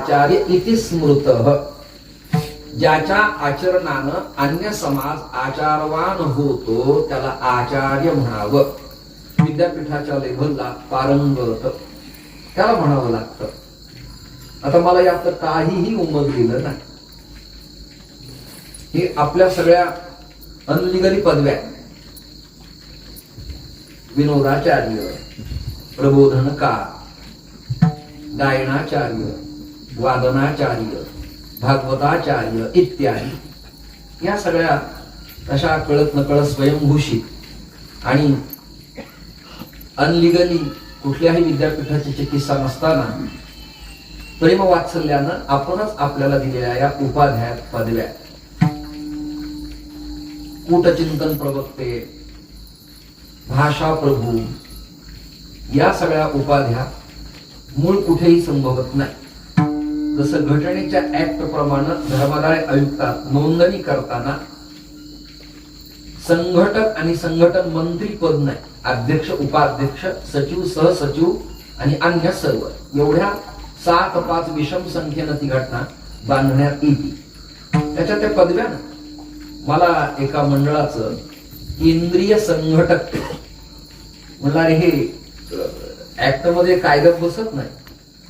आचार्य इति स्मृत। ज्याच्या आचरणानं अन्य समाज आचारवान होतो त्याला आचार्य म्हणावं. विद्यापीठाच्या लेव्हलला पारंगत त्याला म्हणावं लागतं. आता मला यात काहीही उमगलेलं नाही. हे आपल्या सगळ्या अनलिगली पदव्या विनोदाचार्य प्रबोधनकार गायनाचार्य वादनाचार्य भागवताचार्य इत्यादी. या सगळ्या अशा कळत नकळत स्वयंभूषित आणि अनलिगली कुठल्याही विद्यापीठाची चिकित्सा नसताना प्रेम वात्सल्यानं आपणच आपल्याला दिलेल्या या उपाध्याय पदव्या. कूटचिंतन प्रवक्ते भाषा प्रभू या सगळ्या उपाध्या मूळ कुठेही संभवत नाही. जसं घटनेच्या ऍक्ट प्रमाणे धर्मादाय आयुक्तात नोंदणी करताना संघटक आणि संघटन मंत्री पद नाही अध्यक्ष उपाध्यक्ष सचिव सहसचिव आणि अन्य सर्व. एवढ्या सात पाच विषम संख्येनं ती घटना बांधण्यात येते त्याच्या त्या पदव्यानं मला एका मंडळाचं केंद्रीय संघटक म्हणलं हे ऍक्टमध्ये कायद्यात बसत नाही.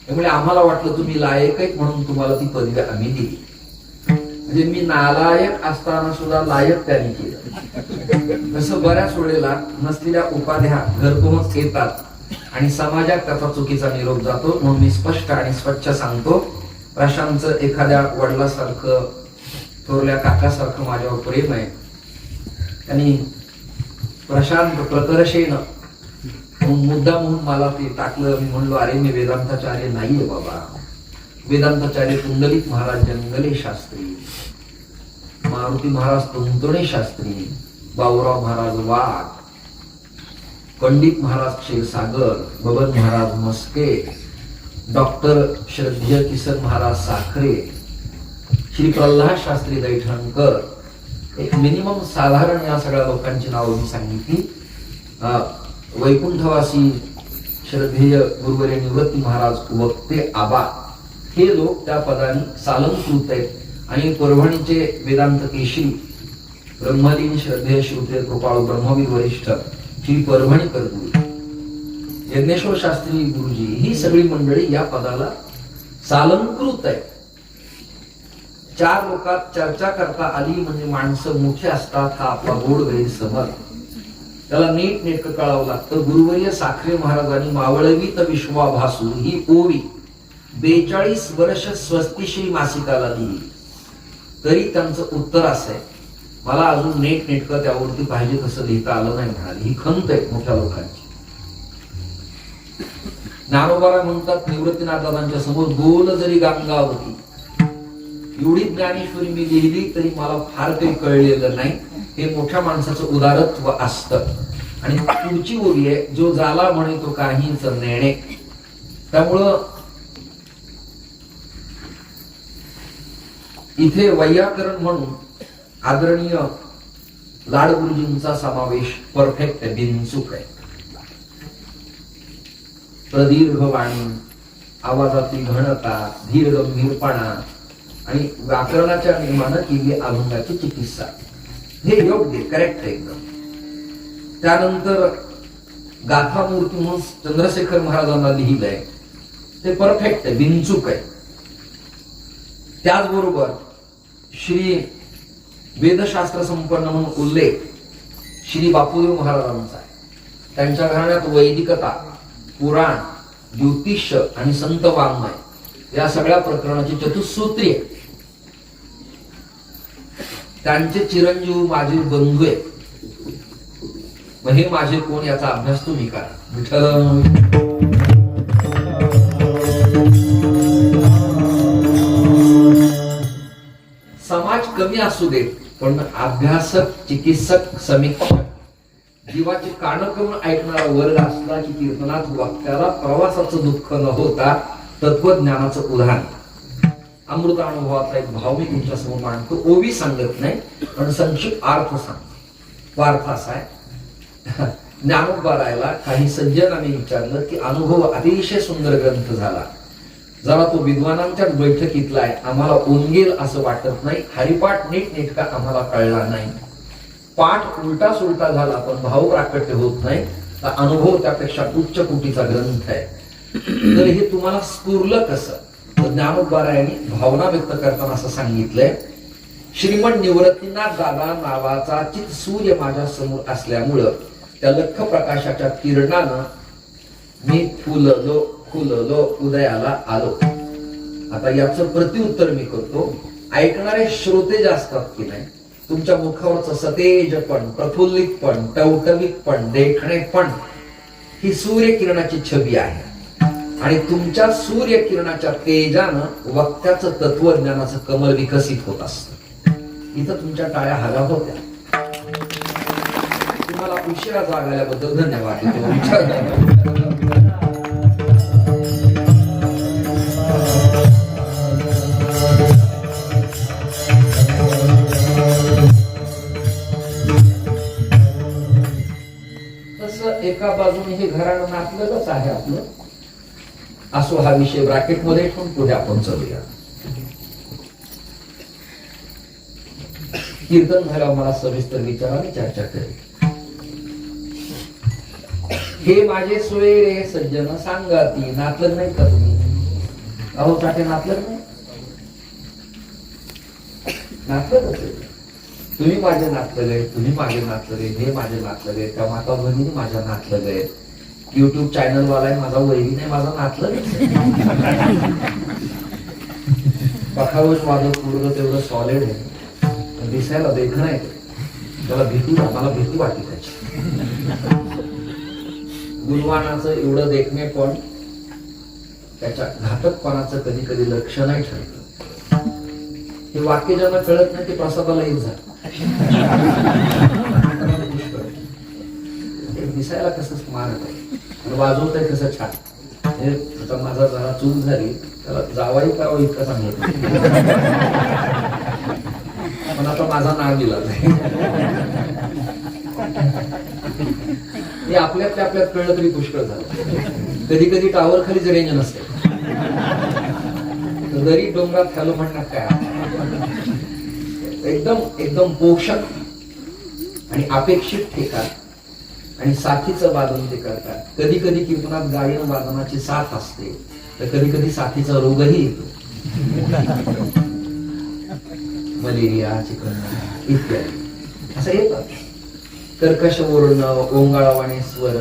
त्यामुळे आम्हाला वाटलं तुम्ही लायक आहेत म्हणून तुम्हाला ती पदवी आम्ही दिली. म्हणजे मी नालायक असताना सुद्धा लायक त्यांनी केलं. तसं बऱ्याच वेळेला नसलेल्या उपाध्या घरपोच येतात आणि समाजात त्याचा चुकीचा निरोप जातो म्हणून मी स्पष्ट आणि स्वच्छ सांगतो प्रशांतचं एखाद्या वडिलासारखं थोरल्या काकासारखं माझ्यावर प्रेम आहे. आणि प्रशांत प्रकर्षेनं मुद्दा म्हणून मला ते टाकलं. मी म्हणलो अरे मी वेदांताचार्य नाहीये बाबा. वेदांताचार्य पुंडलिक महाराज जंगले शास्त्री मारुती महाराज तुंतणे शास्त्री बाबूराव महाराज वाघ पंडित महाराज क्षीरसागर बबन महाराज मस्के डॉक्टर श्रद्धेय किसन महाराज साखरे श्री प्रल्हाद शास्त्री दैठणकर. एक मिनिमम साधारण या सगळ्या लोकांची नावं मी सांगितली. अं, वैकुंठवासी श्रद्धेय गुरुवर्य निवृत्ती महाराज वक्ते आबा. हे लोक त्या पदाने सालंकृत आहेत. आणि परभणीचे वेदांत केशरी ब्रह्मलीन श्रद्धेय श्रुते कृपाळू ब्रह्मवीर वरिष्ठ श्री परभणी गुरु यज्ञेश्वर शास्त्री गुरुजी ही सगळी मंडळी या पदाला सालंकृत आहे चार लोकात चर्चा करता आली म्हणजे माणसं मोठी असतात हा आपला गोड गैरसमज. त्याला नीट नेटकं कळावं लागतं. गुरुवर्य साखरे महाराजांनी मावळवीत विश्वाभासू ही ओवी बेचाळीस वर्ष स्वस्तिश्री मासिकाला लिहिली तरी त्यांचं उत्तर असं आहे. मला अजून नेट नेटकं त्यावरती पाहिजे तसं लिहिता आलं नाही म्हणाली. ही खंत आहे मोठ्या लोकांची. ज्ञानोबारा म्हणतात निवृत्तीनाथांच्या समोर गोल जरी गंगावती. एवढी ज्ञानेश्वरी मी लिहिली तरी मला फार काही कळलेलं नाही. हे मोठ्या माणसाचं उदारत्व असतं. आणि पुढची ओवी आहे जो झाला म्हणे तो काहीच नेणे. त्यामुळं इथे वैयाकरण म्हणून आदरणीय लाड गुरुजींचा समावेश परफेक्ट बिनचूक आहे. प्रदीर्घ वाणी आवाजातील घनता धीर गंभीरपणा आणि व्याकरणाच्या नियमानं केली अभंगाची चिकित्सा. हे योग्य करेक्ट एकदम. त्यानंतर गाथामूर्ती म्हणून चंद्रशेखर महाराजांना लिहिलंय. ते परफेक्ट आहे बिनचूक आहे. त्याचबरोबर श्री वेदशास्त्र संपन्न म्हणून उल्लेख श्री बापूदेव महाराजांचा आहे. त्यांच्या घराण्यात वैदिकता पुराण ज्योतिष्य आणि संत वाङ्मय या सगळ्या प्रकरणाची चतुःसूत्री आहे. त्यांचे चिरंजीव माझे बंधू आहे मग हे माझे कोण याचा अभ्यास तुम्ही करा. विठ्ठल. समाज कमी असू दे पण अभ्यासक चिकित्सक समीक्षक जीवाची कानं करून ऐकणारा वर्ग असला की कीर्तनात वक्त्याला प्रवासाचं दुःख न होता तत्वज्ञानाचं उदाहरण. अमृतानुभवाचा एक भाव मी तुमच्यासमोर मांडतो ओवी सांगत नाही पण संक्षिप्त अर्थ सांगतो. अर्थ असा आहे ज्ञानोबा काही सज्जनाने विचारलं की अनुभव अतिशय सुंदर ग्रंथ झाला. जरा तो विद्वानांच्या बैठकीतला आहे. आम्हाला ओंगेल असं वाटत नाही. हरिपाठ नीट नेटका आम्हाला कळला नाही. पाठ उलटा सुलटा झाला पण भाव प्राकट्य होत नाही. तर अनुभव त्यापेक्षा उच्च कोटीचा ग्रंथ आहे. तर हे तुम्हाला स्फुरलं कसं? ज्ञानोबारायांनी भावना व्यक्त करताना असं सांगितलंय श्रीमंत निवृत्तीनाथ दादा नावाचा चित सूर्य माझ्यासमोर असल्यामुळं त्या लख प्रकाशाच्या किरणानं मी फुललो फुललो उदयाला आलो. आता याचं प्रत्युत्तर मी करतो. ऐकणारे श्रोते जे असतात की नाही तुमच्या मुखावरचं सतेजपण प्रफुल्लितपण टवटवीतपण देखणेपण ही सूर्यकिरणाची छबी आहे. आणि तुमच्या सूर्यकिरणाच्या तेजानं वक्त्याचं तत्वज्ञानाचं कमल विकसित होत असतं. इथं तुमच्या टाळ्या हव्या होत्या. तुम्हाला उशिरा जाग आल्याबद्दल धन्यवाद. तसं एका बाजूने हे घराणं नाचलेलंच आहे आपलं. असो हा विषय ब्रॅकेटमध्ये ठेवून पुढे आपण चलूया. कीर्तन झाल्यावर मला सविस्तर विचाराने चर्चा करेल. हे माझे सोयरे सज्जन सांगा ती नाचलं नाही का तुम्ही? अहो चाटे नातलं नाही? नाचलं तुम्ही माझे नाचले तुम्ही माझे नाचले हे माझे नाचले त्या माता भगिनी माझ्या नाचले युट्यूब चॅनल वाला आहे माझा वैरी नाही माझा नातलं पखावच माझं पूर्ण तेवढं सॉलिड आहे. दिसायला देखणं आहे. त्याला भीती मला भीती वाटते त्याची. गुणवानाचं एवढं देखणे पण त्याच्या घातकपणाचं कधी कधी लक्ष नाही ठरत हे वाक्य ज्यांना कळत नाही ते प्रसादाला येत झालं ते दिसायला कसं स्मारक आहे. वाजवत वाजवतंय कसं छान. हे आता माझा जरा चूक झाली त्याला जावाई करावं इतकं सांगितलं पण आता माझा नाव दिला नाही आपल्यात आपल्यात कळलं तरी पुष्कळ झालं. कधी कधी टावर खालीच रेंज नसते. तर जरी डोंगरात खालो म्हणतात काय? एकदम एकदम पोषक आणि अपेक्षित ठिकाण. आणि साथीचं वादन ते करतात. कधी कधी कीर्तनात गायन वादनाची साथ असते. तर कधी कधी साथीचा रोगही येतो. मलेरिया चिकन इत्यादी. असं येतात कर्कश ओरडणं ओंगाळवाणे स्वर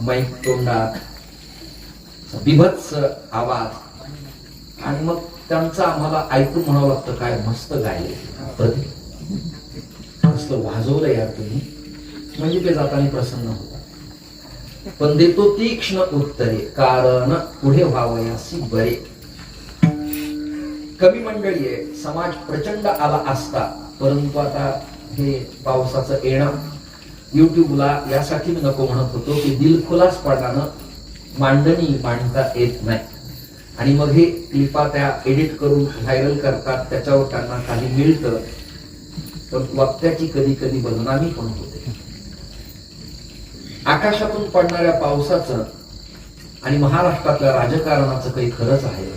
मैक तोंडात बिभत्स आवाज. आणि मग त्यांचं आम्हाला ऐकून म्हणावं लागतं काय मस्त गायले प्रति मस्त वाजवलं यार तुम्ही. म्हणजे ते जाताना प्रसन्न होतात. पण देतो तीक्ष्ण उत्तरे कारण पुढे व्हावयासी बरे. कमी मंडळी आहे समाज प्रचंड आला असता परंतु आता हे पावसाचं येणं युट्यूबला यासाठी मी नको म्हणत होतो की दिलखुलासपणानं मांडणी मांडता येत नाही. आणि मग हे क्लिपा त्या एडिट करून व्हायरल करतात त्याच्यावर त्यांना काही मिळतं पण वक्त्याची कधी कधी बदनामी पण होते. आकाशातून पडणाऱ्या पावसाचं आणि महाराष्ट्रातल्या राजकारणाचं काही खरंच आहे.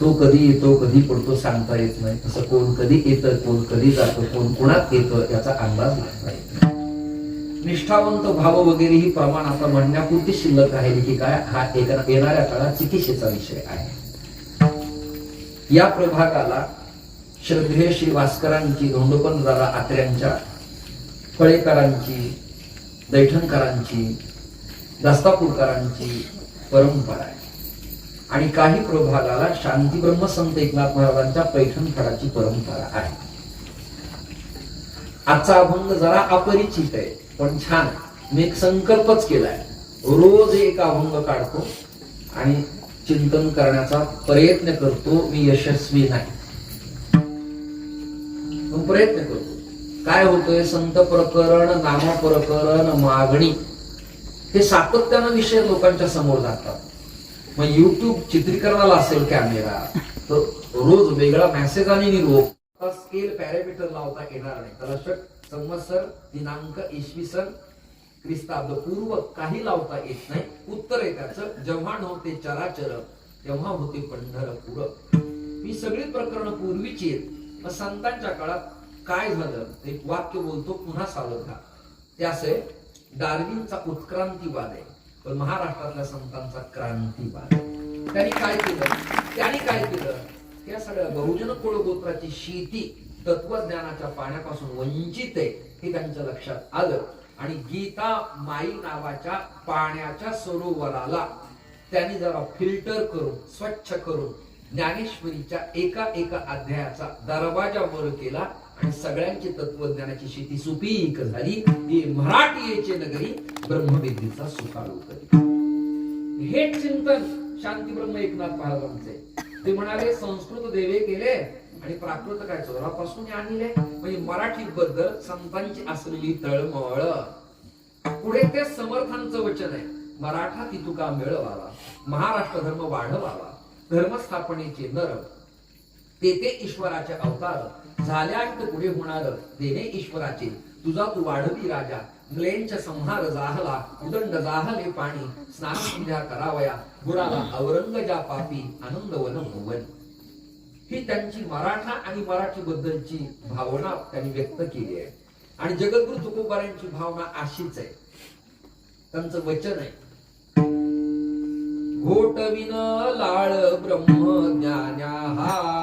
तो कधी येतो कधी पडतो सांगता येत नाही. तसं कोण कधी येतं कोण कधी जातो कोण कोणात येतं याचा अंदाज लागता येत नाही. निष्ठावंत भाव वगैरे ही प्रमाण आता म्हणण्यापुरती शिल्लक आहे की काय? हा येणाऱ्या काळात चिकित्सेचा विषय आहे. या प्रभागाला श्रद्धेय श्री भास्करांची धोंडोपन दादा आत्र्यांच्या फळेकरांची दैठणकरांची दस्तापूरकरांची परंपरा आहे. आणि काही प्रभागाला शांती ब्रह्मसंत एकनाथ महाराजांच्या पैठणकराची परंपरा आहे. आजचा अभंग जरा अपरिचित आहे पण छान मी एक संकल्पच केलाय. रोज एक अभंग काढतो आणि चिंतन करण्याचा प्रयत्न करतो मी यशस्वी नाही. प्रयत्न करतो. काय होतोय? संत प्रकरण नाम प्रकरण मागणी. हे सातत्यानं विषय लोकांच्या समोर जातात. मग युट्यूब चित्रीकरणाला असेल कॅमेरा तर रोज वेगळा मेसेज आणि निरोप. स्केल पॅरामीटर लावता येणार नाही. त्याला शक संवत्सर दिनांक इसवी सन ख्रिस्ताब्द पूर्व काही लावता येत नाही. उत्तर आहे त्याचं जेव्हा नव्हते चराचर तेव्हा होते पंढरपूर. ही सगळी प्रकरण पूर्वीची आहेत. संतांच्या काळात काय झालं? ते वाक्य बोलतो पुन्हा सावध राहा ते डार्विनचा उत्क्रांतीवाद आहे. पण महाराष्ट्रातल्या संतांचा क्रांतीवाद आहे. त्यांनी काय केलं? त्यांनी काय केलं? या सगळ्या बहुजन कुळ गोत्राची शेती तत्वज्ञानाच्या पाण्यापासून वंचित आहे हे त्यांच्या लक्षात आलं. आणि गीता माई नावाच्या पाण्याच्या सरोवराला त्यांनी जरा फिल्टर करून स्वच्छ करून ज्ञानेश्वरीच्या एका एका अध्यायाचा दरवाजा वर केला आणि सगळ्यांची तत्वज्ञानाची शेती सुपीक झाली. ही मराठीचे नगरी ब्रह्मविद्येचा सुकाळू करी हे चिंतन शांती ब्रह्म एकनाथ महाराजांचे. ते म्हणाले संस्कृत देवे केले आणि प्राकृत काय चोरापासून आणले? म्हणजे मराठी बद्दल संतांची असलेली तळमळ. पुढे ते समर्थांचं वचन आहे. मराठा ती तुका मिळवावा महाराष्ट्र धर्म वाढवावा धर्मस्थापनेचे नर. ते ते ईश्वराचे अवतार झाल्यात पुढे होणार देणे ईश्वराचे. तुझा तू वाढवी राजा. ग्लेंच संहार जाहला उदंड जाहले पाणी स्नान संध्या करावया गुराला औरंगजा पापी आनंद वन भुवन. ही त्यांची मराठा आणि मराठी बद्दलची भावना त्यांनी व्यक्त केली आहे. आणि जगद्गुरु तुकोबारांची भावना अशीच आहे. त्यांचं वचन आहे. घोटविन लाळ ब्रह्म ज्ञान्या हा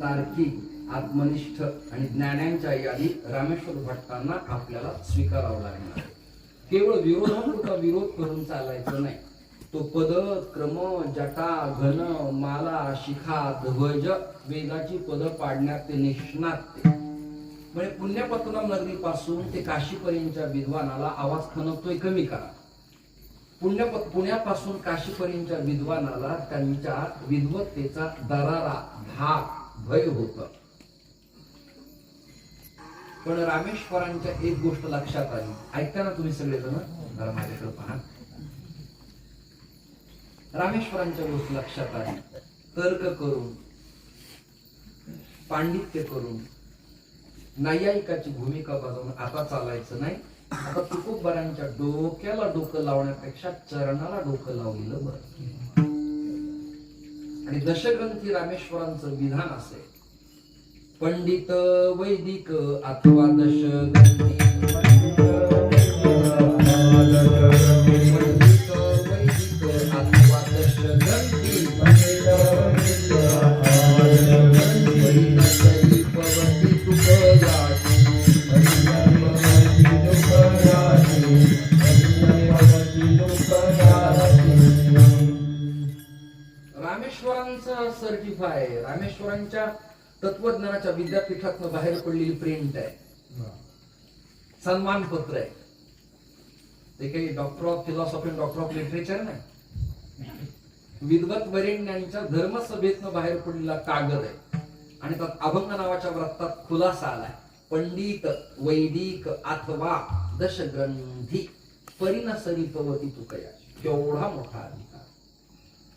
तार्किक आत्मनिष्ठ आणि ज्ञानांच्या यादीत रामेश्वर भट्टांना आपल्याला स्वीकारावं लागणार. केवळ विरोधापुरता विरोध करून चालायचं नाही. तो पद क्रम जटा घन माला शिखा ध्वज वेदाची पद पाडण्यात ते निष्णात म्हणजे पुण्यपत्तनम नगरीपासून ते काशीपर्यंतच्या विद्वानाला आवाज खणवतोय कमी करा. पुण्य पुण्यापासून काशीपर्यंतच्या विद्वानाला त्यांच्या विद्वत्तेचा दरारा धाक भय होत. पण रामेश्वरांच्या एक गोष्ट लक्षात आली. ऐकताना तुम्ही सगळेजण जरा माझ्याकडे पहा. रामेश्वरांच्या गोष्ट लक्षात आली. तर्क करून पांडित्य करून नायिकाची भूमिका बजावून आता चालायचं नाही. आता तुकोबरांच्या डोक्याला डोकं लावण्यापेक्षा चरणाला डोकं लावलेलं बरं. आणि दशग्रंथी रामेश्वरांचं विधान असे पंडित वैदिक अथवा दशग्रंथी. सर्टिफाय रामेश्वरांच्या तत्वज्ञानाच्या विद्यापीठातनं बाहेर पडलेली प्रिंट आहे. सन्मान पत्र आहे. ते काही doctor of philosophy doctor of literature नाही. विद्वत वरेण्यांच्या धर्मसभेतनं बाहेर पडलेला कागद आहे. आणि त्यात अभंग नावाच्या व्रतात खुलासा आलाय. पंडित वैदिक अथवा दशग्रंथी परिणसरी पवती तुकया. केवढा मोठा अधिकार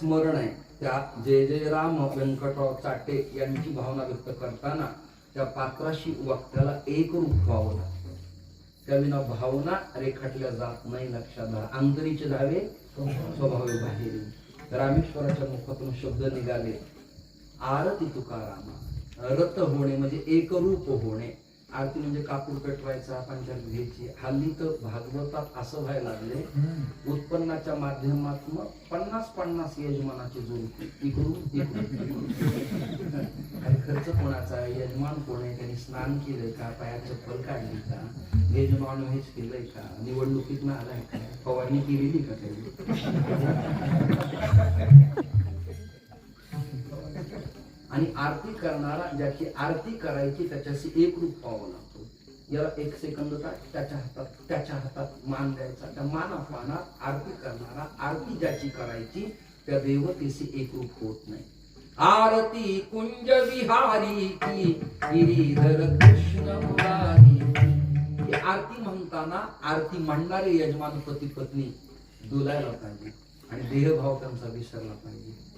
स्मरण आहे. त्या जय जय राम व्यंकटराव चाटे यांची भावना व्यक्त करताना त्या पात्राशी वक्त्याला एक रूप व्हावं लागतं. त्याविना भावना रेखाटल्या जात नाही लक्षात. धरा आंतरीचे धावे स्वभावे बाहेर रामेश्वराच्या मुखातून शब्द निघाले आरती तुकारामा. रत होणे म्हणजे एकरूप होणे. आरती म्हणजे कापूर पेटवायचा पंचायत घ्यायची हल्ली तर भागवतात असं व्हायला लागले. उत्पन्नाच्या माध्यमातून पन्नास पन्नास यजमानाची जोड. इकडून इकडून खर्च कोणाचा? यजमान कोण आहे? त्यांनी स्नान केलंय का? पायात चप्पल काढली का? व्हेज नॉन व्हेज केलंय का? निवडणुकीत ना आलाय का? फवारणी केलेली का त्यांनी आणि आरती करणारा ज्याची आरती करायची त्याच्याशी एक रूप लागतो याला एक सेकंद होता त्याच्या हातात त्याच्या हातात मान द्यायचा. त्या मान अपमानात आरती करणारा आरती ज्याची करायची त्या देवतेशी एक रूप होत नाही. आरती कुंज विहारी की गिरीधर कृष्ण मुरारी. ही आरती म्हणताना आरती म्हणणारे यजमान पती पत्नी दुलायला पाहिजे. आणि देहभाव त्यांचा विसरला पाहिजे.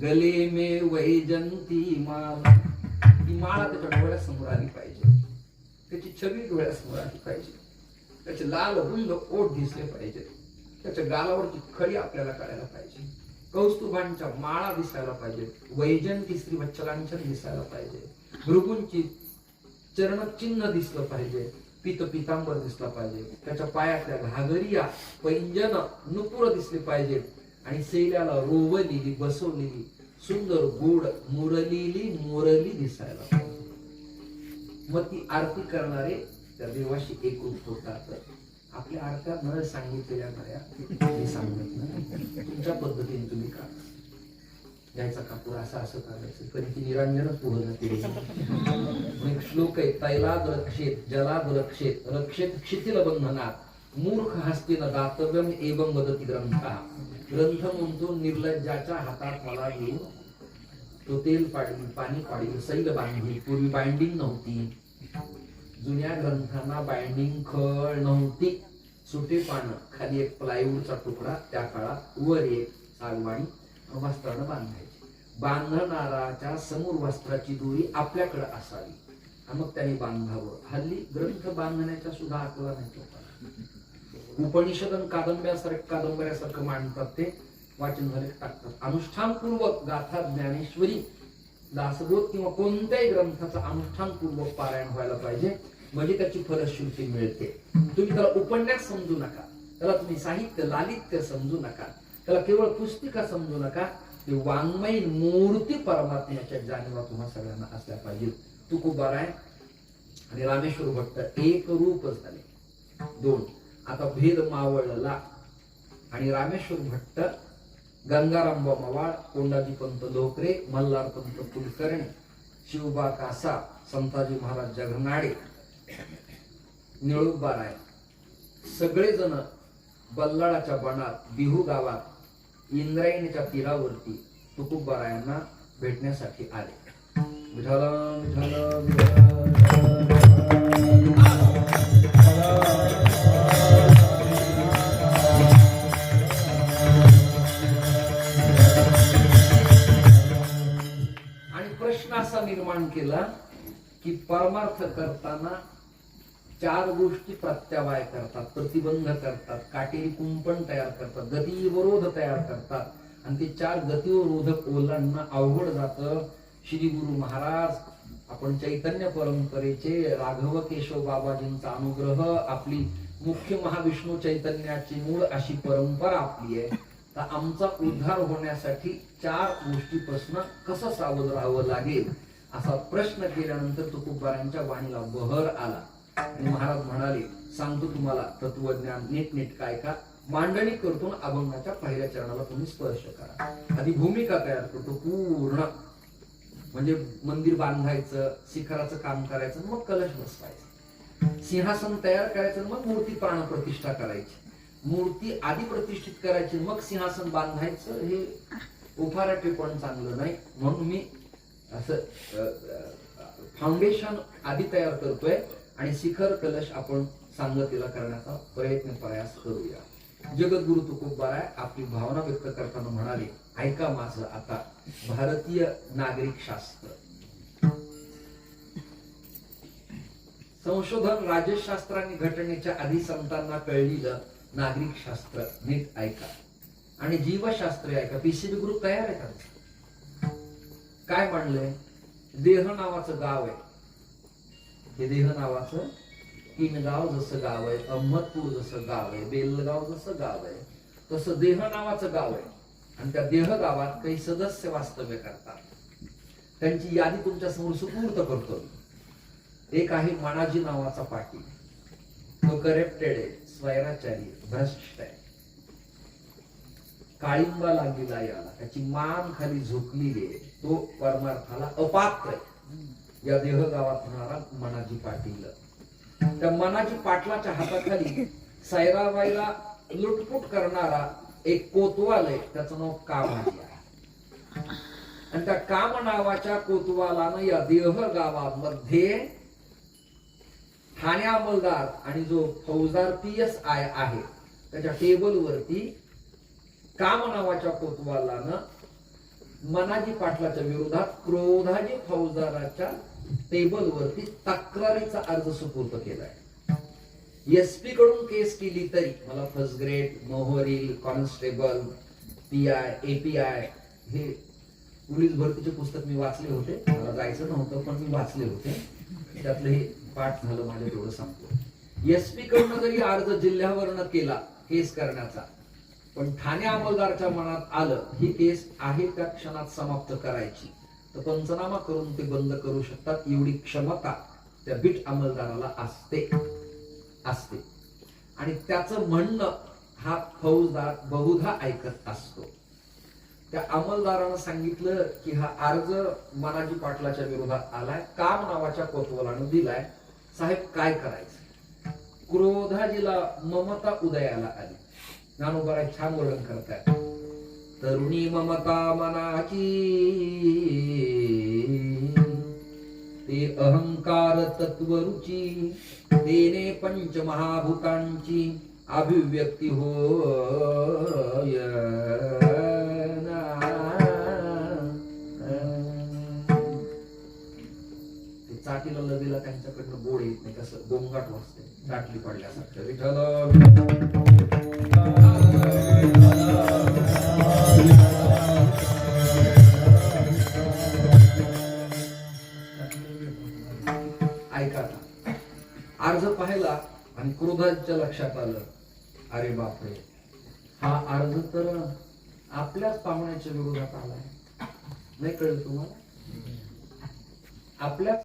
गले मे वैजंती माळ ही माळा त्याच्या डोळ्यासमोर आली पाहिजे. त्याची छबी डोळ्यासमोर आली पाहिजे. त्याचे लाल रुंद ओठ दिसले पाहिजे त्याच्या गालावरची खडी आपल्याला काढायला पाहिजे. कौस्तुभांच्या माळा दिसायला पाहिजे वैजंती श्री वच्छलांच्या दिसायला पाहिजे. भृगूंची चरणचिन्ह दिसलं पाहिजे. पित पितांबर दिसला पाहिजे. त्याच्या पायातल्या घागरिया पैंजन नुपुर दिसले पाहिजे आणि सैल्याला रोवलेली बसवलेली सुंदर गोड मुरलेली मुरली दिसायला मग ती आरती करणारे त्या देवाशी एकूण होतात. आपल्या आरत्या न सांगितलेल्या बऱ्या सांगत नाही. तुमच्या पद्धतीने तुम्ही का घ्यायचा कापूर असं असं करायचं? तरी ती निरांजन पूर्ण केली एक श्लोक आहे तैलाद रक्षेत जलाद रक्षेत रक्षेत क्षितिल बंधनात मूर्ख हस्तीन दातव्यम एवं वदती ग्रंथा. ग्रंथ म्हणतो निर्लज्जाच्या हातात मला घेऊन तो तेल पाडील पाणी पाडील सैल बांधील पूर्वी बाइंडिंग नव्हती. जुन्या ग्रंथांना बाइंडिंग खळ नव्हती. सुटे पानं खाली एक प्लायवूडचा तुकडा त्या काळात वर एक सागवाणी वस्त्रानं बांधायची. बांधणाराच्या समोर वस्त्राची दोरी आपल्याकडे असावी. मग त्याने बांधावं. हल्ली ग्रंथ बांधण्याच्या सुद्धा आकला नाही लोकांना उपनिषद आणि कादंबऱ्यासारखं कादंबऱ्यासारखं मांडतात ते. वाचन झाले टाकतात. अनुष्ठानपूर्वक गाथा ज्ञानेश्वरी दासबोध किंवा कोणत्याही ग्रंथाचं अनुष्ठानपूर्वक पारायण व्हायला पाहिजे. म्हणजे त्याची फलश्रुती मिळते. तुम्ही त्याला उपन्यास समजू नका. त्याला तुम्ही साहित्य लालित्य समजू नका. त्याला केवळ पुस्तिका समजू नका. ते वाङ्मयी मूर्ती परमात्म्याच्या जाणीवा तुम्हा सगळ्यांना असल्या पाहिजे आहे. आणि रामेश्वर भट्ट एक रूप झाले. दोन. आता भेद मावळला. आणि रामेश्वर भट्ट गंगारामबा मवाळ कोंडाजीपंत धोकरे लोकरे मल्हार कुलकर्णी शिवबा कासा संताजी महाराज जगनाडे निळुबा राय. सगळेजण बल्लाळाच्या बनात बिहू गावात इंद्रायणीच्या तीरावरती तुकुबारायांना भेटण्यासाठी आले. विठाल विठाल असा निर्माण केला की परमार्थ करताना चार गोष्टी प्रत्यावाय करतात प्रतिबंध करतात काटेरी कुंपण तयार करतात गती गतिविरोध तयार करतात. आणि ते चार गतिवरोधक ओलांना अवघड जातं. श्री गुरु महाराज आपण चैतन्य परंपरेचे राघव केशव बाबाजींचा अनुग्रह आपली मुख्य महाविष्णू चैतन्याची मूळ अशी परंपरा आपली आहे. तर आमचा उद्धार होण्यासाठी चार गोष्टीपासून कसं सावध राहावं लागेल? असा प्रश्न केल्यानंतर तुकोबारांच्या वाणीला बहर आला. आणि महाराज म्हणाले सांगतो तुम्हाला तत्वज्ञान नीट काय का? मांडणी करतो अभंगाच्या पहिल्या चरणाला तुम्ही स्पर्श करा. आधी भूमिका तयार करतो पूर्ण. म्हणजे मंदिर बांधायचं शिखराचं काम करायचं मग कलश बसवायचं. सिंहासन तयार करायचं मग मूर्ती प्राण प्रतिष्ठा करायची. मूर्ती आधी प्रतिष्ठित करायची मग सिंहासन बांधायचं हे उफारा टिपण चांगलं नाही. म्हणून मी असं फाउंडेशन आधी तयार करतोय आणि शिखर कलश आपण सांगतीला करण्याचा प्रयत्न प्रयास करूया. जगद्गुरु तुकोबाराय आपली भावना व्यक्त करताना म्हणाले ऐका माझं आता भारतीय नागरिक शास्त्र. संशोधन राजशास्त्रांनी घटनेच्या आधी संतांना कळलेलं नागरिक शास्त्र नीट ऐका. आणि जीवशास्त्र ऐका. पीसीबी ग्रुप तयार आहे का? काय म्हणलंय? देह नावाचं गाव आहे. हे देह नावाचं किनगाव जसं गाव आहे अहमदपूर जसं गाव आहे बेलगाव जसं गाव आहे तसं देह नावाचं गाव आहे. आणि त्या देह गावात काही सदस्य वास्तव्य करतात. त्यांची यादी तुमच्यासमोर सुपूर्त करतो. एक आहे मनाजी नावाचा पाटील. तो करेप्टेड आहे स्वैराचारी भ्रष्ट आहे. काळिंबा लागलेला याला. त्याची मान खाली झोपलेली आहे. तो परमार्थाला अपात्र आहे. या देह गावात होणारा मनाजी पाटील. त्या मनाजी पाटलाच्या हाताखाली सायराबाईला लुटपुट करणारा एक कोतवाल आहे. त्याचं नाव कामाजी आहे. आणि त्या काम नावाच्या कोतवालानं या देह गावामध्ये ठाणे अंमलदार आणि जो फौजदार पी एस आय आहे त्याच्या टेबलवरती काम नावाच्या कोतवालानं मनाजी पाटलाच्या विरोधात क्रोधाजी फौजदाराच्या टेबलवरती तक्रारीचा अर्ज सुपूर्द केलाय. एसपी कडून केस केली तरी मला फर्स्ट ग्रेड मोहरील कॉन्स्टेबल पी आय एपीआय हे पोलीस भरतीचे पुस्तक मी वाचले होते. मला जायचं नव्हतं पण मी वाचले होते. त्यातलं हे पाठ झालं माझ्या तेवढं सांगतो एसपी कडनं जरी अर्ज जिल्ह्यावरनं केला केस करण्याचा पण ठाणे अंमलदारच्या मनात आलं ही केस आहे त्या क्षणात समाप्त करायची. तर पंचनामा करून ते बंद करू शकतात एवढी क्षमता त्या बीट अंमलदाराला असते. असते. आणि त्याचं म्हणणं हा फौजदार बहुधा ऐकत असतो. त्या अंमलदारानं सांगितलं की हा अर्ज मनाजी पाटलाच्या विरोधात आलाय काम नावाच्या कोतवालानं दिलाय. साहेब काय करायचं? क्रोधाजीला ममता उदयाला आली. ज्ञानोबा छान वर्णन करतात तरुणी ममता मनाची ते अहंकार तत्वरुची तेने पंच महाभूतांची अभिव्यक्ती होय ते चाटीला लदीला त्यांच्याकडनं बोड येत नाही कसं गोंगाट वाजते चाटली पडल्यासारखं विठ्ठल. पाहिला आणि क्रोधाच्या लक्षात आलं. अरे बापरे. हा अर्ज तर आपल्याच पाहुण्याच्या विरोधात आलाय. नाही कळलं तुम्हाला? आपल्याच